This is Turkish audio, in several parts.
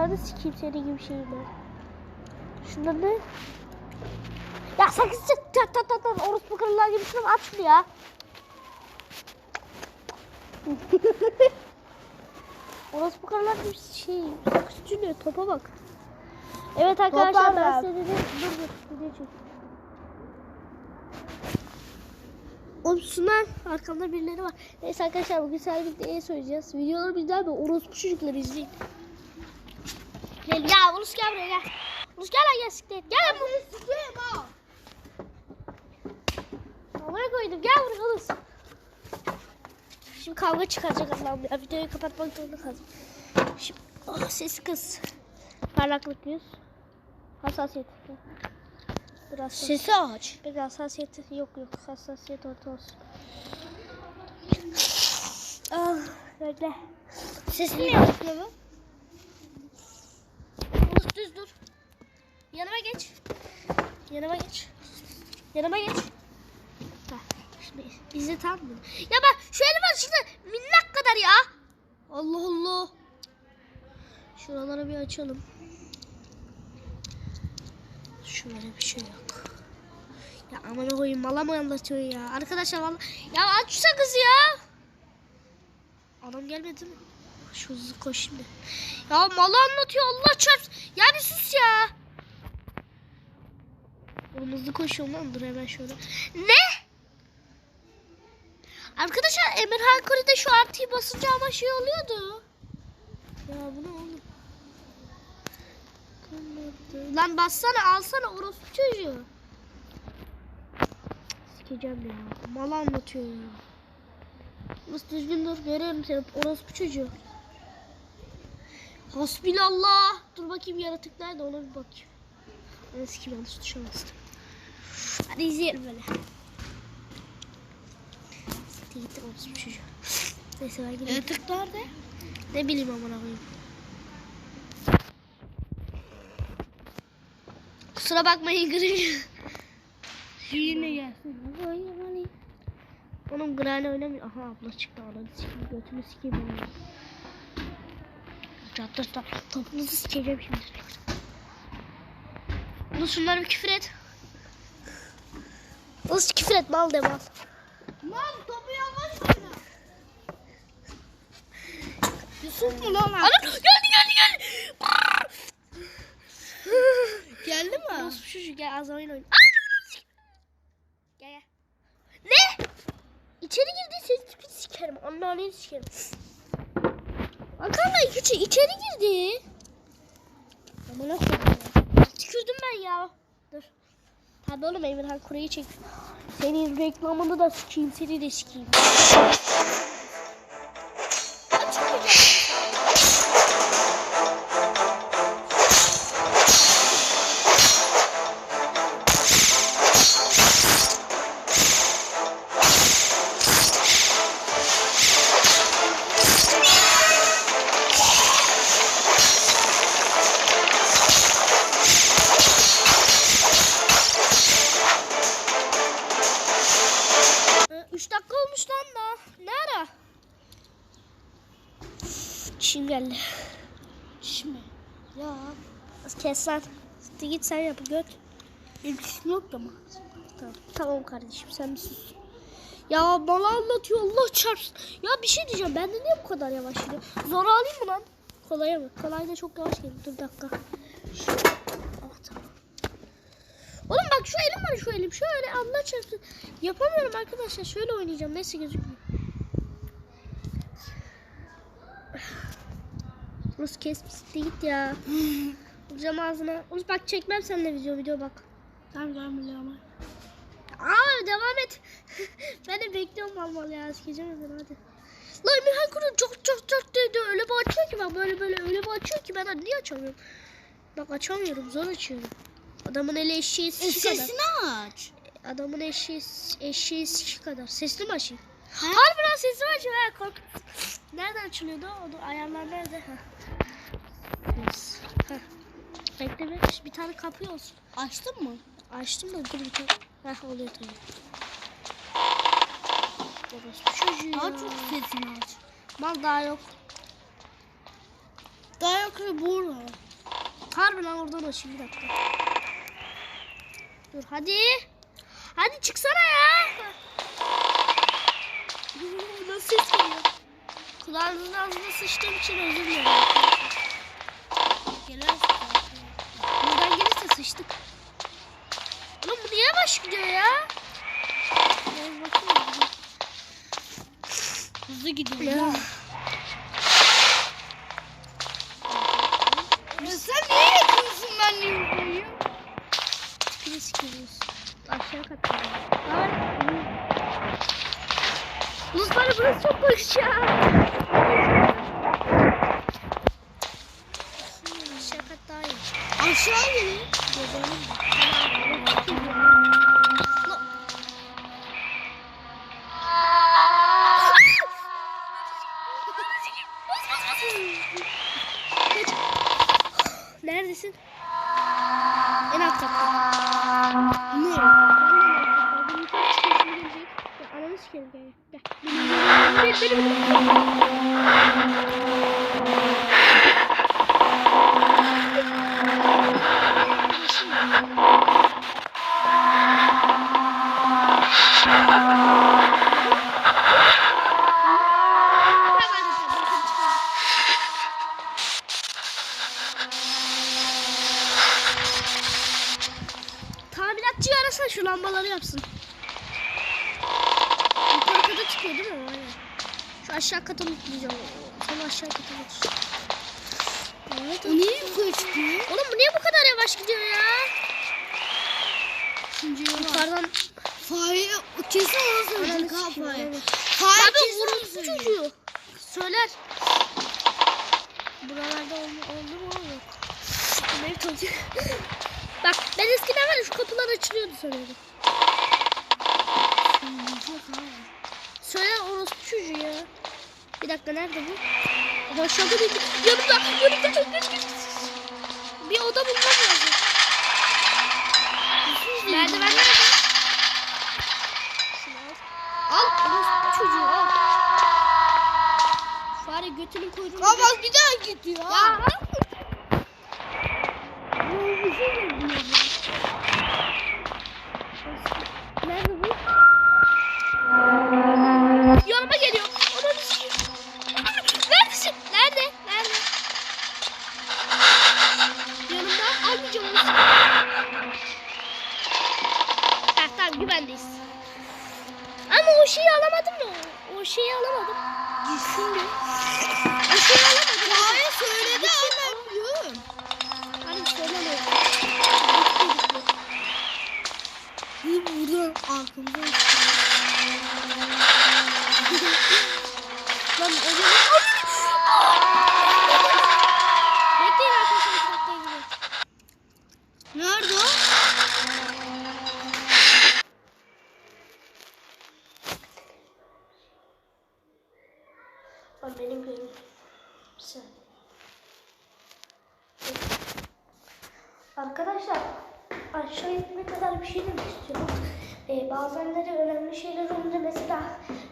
Ananı sikeyim senin gibi şeyim ben. Şundan ne? Ya sakız çık tat tat tat tat orospu kırılar gibi şunu aç şunu ya. orospu kırılar gibi şey sakız çınıyor topa bak. Evet arkadaşlar Topa ben bak. size dedim dur dur video çek. Oğlum şunlar arkamda birileri var. Neyse arkadaşlar bugün sizlerle birlikte ne söyleyeceğiz. Videoları bizden de orospu çocukları izleyin. Gel ya Ulus gel buraya gel. Ulus gel lan gel siktir. Gel lan bu. Havaya koydum gel buraya Ulus. Şimdi kavga çıkaracak Allah'ım ya. Videoyu kapatmak zorunda kaldım. Şimdi oh, ses kız. Parlaklık yüz. Hassasiyet. Biraz ses. Sesi aç. Biraz hassasiyeti yok yok. Hassasiyet orta olsun. Ah, bekle. Sesi mi yapıyor bu? Düz dur. Yanıma geç. Yanıma geç. Yanıma geç. Heh, şimdi bizi tam? Ya bak şu elma şurada minnak kadar ya. Allah Allah. Şuraları bir açalım. Şöyle bir şey yok. Ya aman koyayım mala mı anlatıyor ya. Arkadaşlar valla. Ya aç şu sakızı ya. Adam gelmedi mi? Şu hızlı koş şimdi. Ya malı anlatıyor Allah çarpsın. Ya bir sus ya. Oğlum hızlı koşuyorum lan dur hemen şöyle. Ne? Arkadaşlar Emirhan Kori'de şu artıyı basınca ama şey oluyordu. Ya bu ne oğlum? Kırmadı. Lan bassana alsana orospu çocuğu. Sikeceğim ya. Mal anlatıyor ya. Nasıl düzgün dur görüyorum seni orospu çocuğu. Hasbilallah. Dur bakayım yaratık nerede ona bir bakayım. Ben sikim yanlış tuşa bastım. Hadi izleyelim böyle. Siktir gitti orospu çocuğu. Neyse ben gideyim. Yaratık nerede? Ne bileyim amına koyayım. Kusura bakmayın gırıcı. Yine gelsin. Onun Granny oynamıyor. Aha abla çıktı ananı sikeyim. Götünü sikeyim onu. Cadde topunuzu sikeceğim şimdi. Bunu şunlara bir küfür et. Nasıl küfür et mal de mal. Lan topu yavaş oyna. Yusuf mu lan? Anam geldi geldi geldi. Geldi mi? Nasıl şu şu gel az oyun oyun. Gel gel. Ne? İçeri girdi seni tipi sikerim. Anneanneni sikerim. Bakanla içi, içeri girdi. Amına. Tükürdüm ben ya. Dur. Tabii oğlum Emirhan Kure'yi çek. Senin reklamını da sikeyim, seni de sikeyim. Ya. Kes lan. Git sen yap göt. Sesim yok ama. Tamam. Tamam kardeşim sen bir sus. Ya bana anlatıyor Allah çarpsın. Ya bir şey diyeceğim bende niye bu kadar yavaş gidiyor? Zor alayım mı lan? Kolaya mı? Kolay da çok yavaş geliyor. Dur dakika. Ah, tamam. Oğlum bak şu elim var şu elim. Şöyle Allah çarpsın. Yapamıyorum arkadaşlar. Şöyle oynayacağım. Neyse gözükmüyor. Rus kesmişti git ya. Vuracağım ağzına. Rus bak çekmem seninle video video bak. Tamam tamam biliyorum. Aa devam et. ben de bekliyorum vallahi ya. Sikeceğim ben hadi. Lan Emirhan Kur'un çok çok çok dedi. Öyle bir açıyor ki ben böyle böyle öyle bir açıyor ki ben niye açamıyorum? Bak açamıyorum zor açıyorum. Adamın eli eşeği E, kadar. sesini aç. Adamın eşeği, eşeği kadar. Sesli mi açayım? Ha? Harbiden sesli mi açayım? Ha, kork. Nereden açılıyordu? O da ayarlar nerede? Ha. Yes. Ha. Bekle bir, bir tane kapı olsun. Açtın mı? Açtım da dur bir tane. Heh oluyor tabii. Orası çocuğu Daha ya. çok sesini aç. Mal daha yok. Daha yok Kanka bu orada. Harbi lan oradan açayım bir dakika. Dur hadi. Hadi çıksana ya. Nasıl ses geliyor? Kulağınızın ağzına sıçtığım için özür dilerim. Gelemez. Buradan gelirse sıçtık. Oğlum bu niye yavaş gidiyor ya? Hızlı gidiyor. Ya sen niye yakıyorsun ben niye koyayım? Tipini sikiyoruz. Aşağı katta. Var. Lütfen burası çok boş ya. Aşağı kat daha iyi. Aşağı gelin. Neredesin? En alt katta. Ne? Ananı sikerim gel. Gel. Benim, benim. Tamiratçıyı arasana şu lambaları yapsın. Yukarı kata çıkıyor değil mi? Aynen. Şu aşağı kata mutlayacağım. Sonra aşağı kata götür. Evet. O niye yukarı çıkıyor? Oğlum bu niye bu kadar yavaş gidiyor ya? Şimdi yukarı. Yukarıdan Fare kesin onu Ananı söyleyecek ha fare. Fare kesin söyleyecek. çocuğu. Söyler. Buralarda oldu, oldu mu oldu? Beni tanıyor. Bak ben eskiden var şu kapılar açılıyordu sanıyordum. Söyler orospu çocuğu ya. Bir dakika nerede bu? Aha aşağıda değil. Yanımda, yanımda. Geç, geç, geç. Bir oda bulmam lazım. Merdiven nerede? Al. Al çocuğu al. Fare götünü koyduğunu bak bir daha gidiyor. Ya. ha. Nerede bu? Yanıma geliyor. Ananı sikeyim. Neredesin? Nerede? Nerede? Yanımda almayacağım onu. Heh, tamam güvendeyiz. Ama o şeyi alamadım mı? O şeyi alamadım. Gitsin bir. O şeyi alamadım. Fare söyledi ama biliyorum. Hadi söyle Bir buradan arkamda. Lan ölüyorum. Bekleyin arkadaşlar. bir dakika gidiyor. Nerede o? Lan benim görüm. Bir saniye. Arkadaşlar aşağı gitme kadar bir şey demek istiyorum. Ee, bazenleri önemli şeyler olunca mesela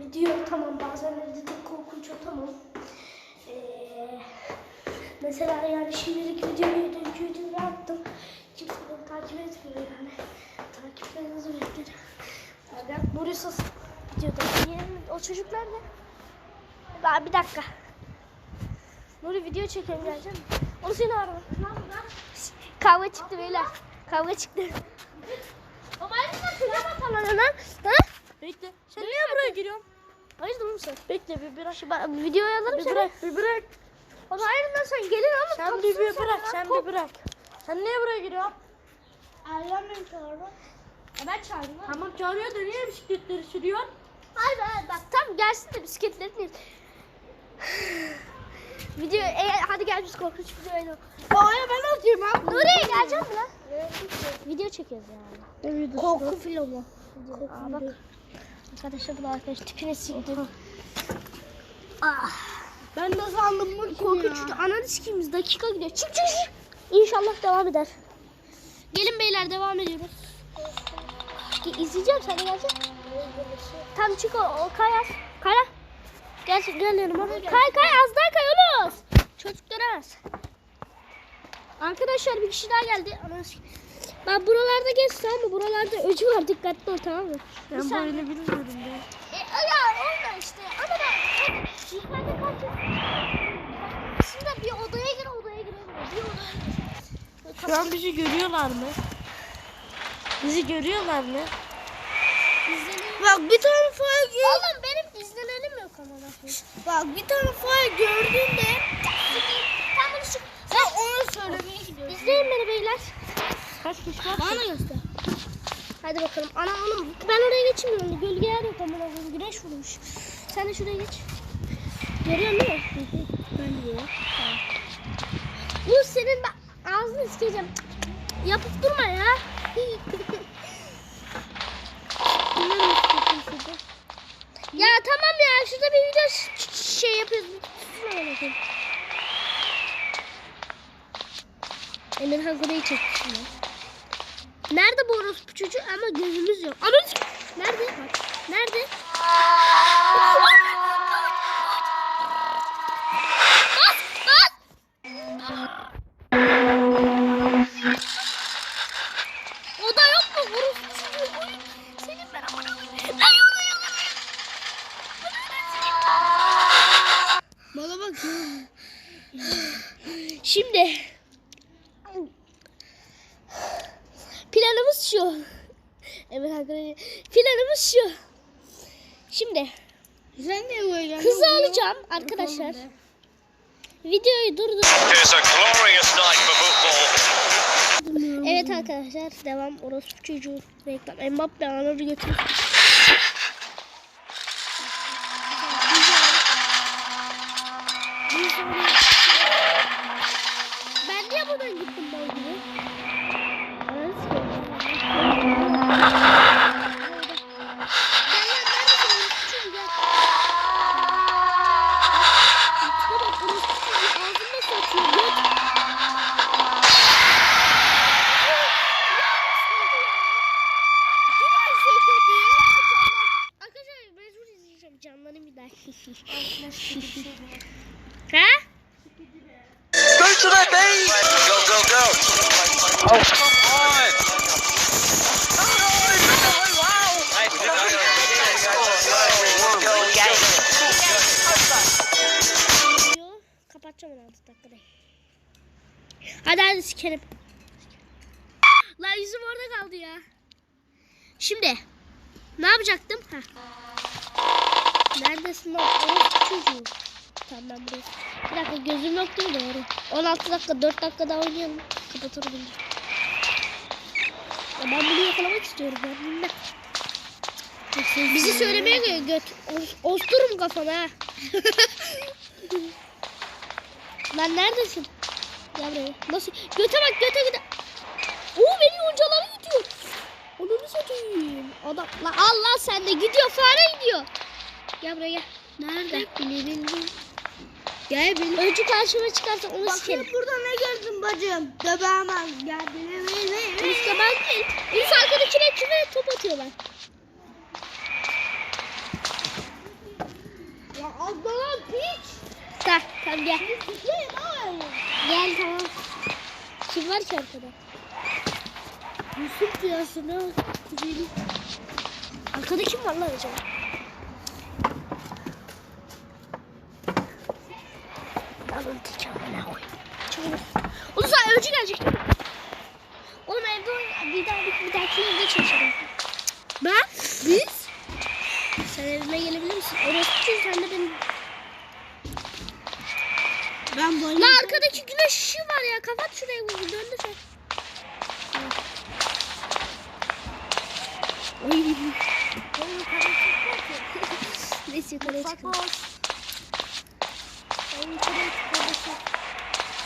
video tamam bazenleri de tek korkunç o tamam. Ee, mesela yani şimdilik videoyu dünkü videoyu attım. Kimse beni takip etmiyor yani. Takiplerinizi beklerim. Yani Borisas videoda. O çocuk nerede? Daha bir dakika. Nuri video çekelim gelecek mi? Onu seni arama. Kavga çıktı beyler. Kavga çıktı. Ama ayrıca kıza bakalım lan. Ha? Bekle. Sen niye buraya giriyorsun? Hayırdır oğlum sen? Bekle bir bırak. Şimdi ben videoyu alırım Bir seni. bırak, bir bırak. Ama hayırdır sen gelin ama Sen bir, bir bırak, sen bir bırak. Sen niye buraya giriyorsun? Eryan beni çağırdı. E ben çağırdım. Tamam çağırıyor da niye bisikletleri sürüyorsun? Hayır hayır bak tam gelsin de bisikletleri değil. Video e, hadi gel biz korkunç video oynayalım. Aa ben atayım abi. Nuri gelecek mi lan? Video çekiyoruz yani. Korku filmi. Aa, bak. Arkadaşlar bu da arkadaş tipine siktim. Ah. Ben de sandım bu kim Korkunç ya? video. Ananı sikeyim biz dakika gidiyor. Çık çık çık. İnşallah devam eder. Gelin beyler devam ediyoruz. Ge- İzleyeceğim sen de geleceksin. Tam çık o, o kaya. Kaya. Gel gel yanıma. Kay kay az daha kay oğlum. Çocuklar az. Arkadaşlar bir kişi daha geldi. Bak buralarda geç tamam mı? Buralarda öcü var dikkatli ol tamam mı? Ben bu oyunu bilmiyorum ben. E, ya orada işte. Ama ben yukarıda kalacağız. Şimdi bir odaya gir odaya girelim. Bir odaya gir. Şu an bizi görüyorlar mı? Bizi görüyorlar mı? İzlenelim. Bak bir tane fare gör. Oğlum benim izlenelim yok ama. Bak bir tane fare gördüğünde Tam bunu şu. sen gidiyorsun. İzleyin beni beyler. Kaç kişi var? Bana göster. Hadi bakalım. Ana oğlum ben oraya geçmiyorum. Gölgeler yok ama oğlum. Güneş vurmuş. Sen de şuraya geç. Görüyorsun değil mi? ben de görüyorum. Tamam. Bu senin ben ağzını sikeceğim. Yapıp durma ya. Ya tamam ya şurada bir video şey yapıyoruz. Bana bakayım. Emirhan burayı çekti şimdi. Nerede bu orospu çocuğu ama gözümüz yok. Anam Nerede? Bak. Nerede? Bas! Bas! Oda yok mu? Orospu çocuğu. Oy, Senin ben amına koyayım. Ay oda yok. Bana bak. Şimdi planımız şu. Evet arkadaşlar planımız şu. Şimdi Sen niye buraya geldin? Alacağım arkadaşlar. Videoyu durdur. It's a glorious night for football. Evet arkadaşlar devam orospu çocuğu reklam. Mbappe ananı götür. Ben Lan yüzüm orada kaldı ya. Şimdi ne yapacaktım? Ha. Neredesin lan? Çocuğu. Tamam ben buraya. Bir dakika gözüm yok değil mi? Doğru. 16 dakika 4 dakika daha oynayalım. Kapatırım bunu. Ya ben bunu yakalamak istiyorum. Ben bilmem. Bizi söylemeye göre göt. Os- Osturum kafana ha. Lan neredesin? Gel buraya. Nasıl? Göte bak göte göte. Oo beni yoncalara gidiyor. Onu satayım? Adam. Lan Allah sen de gidiyor fare gidiyor. Gel buraya gel. Nerede? Bilebildim. Gel benim. Öncü karşıma çıkarsa onu sikerim. Bakın burada ne gördün bacım? Göbeğime geldin. Üstte ben. Üst arkadakine kime top atıyorlar. Ya Abdullah piç. Tamam tamam gel. Gel tamam. Kim var ki arkada? Yusuf diyorsun ha. Gidelim. Arkada kim var lan acaba? Alın tekamına koy. Çabuk. Oğlum sen ölçü gelecek. Oğlum evde oyn- bir daha bir, bir dahaki evde çalışalım. Ben? Biz? Sen evime gelebilir misin? Orası çünkü sen de benim Ben böyle. La arkadaki güneş ışığı var ya. Kapat şurayı bu. Döndü sen. Oy. Neyse yukarıya çıkalım.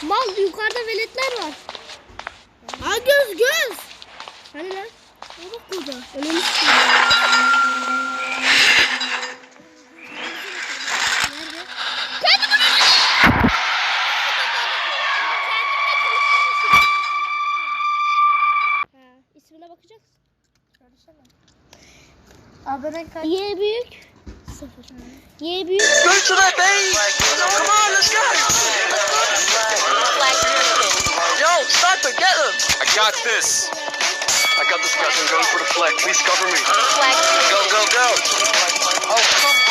Mal yukarıda veletler var. Ha göz göz. Hani lan? Ne bak burada. Önümü Babanın kaç? Y büyük. Sıfır. Büyük. Go to that base. Come on, let's go. Yo, sniper, get them. I got this. I got this, guys. I'm going for the flag. Please cover me. Go, go, go. Oh, come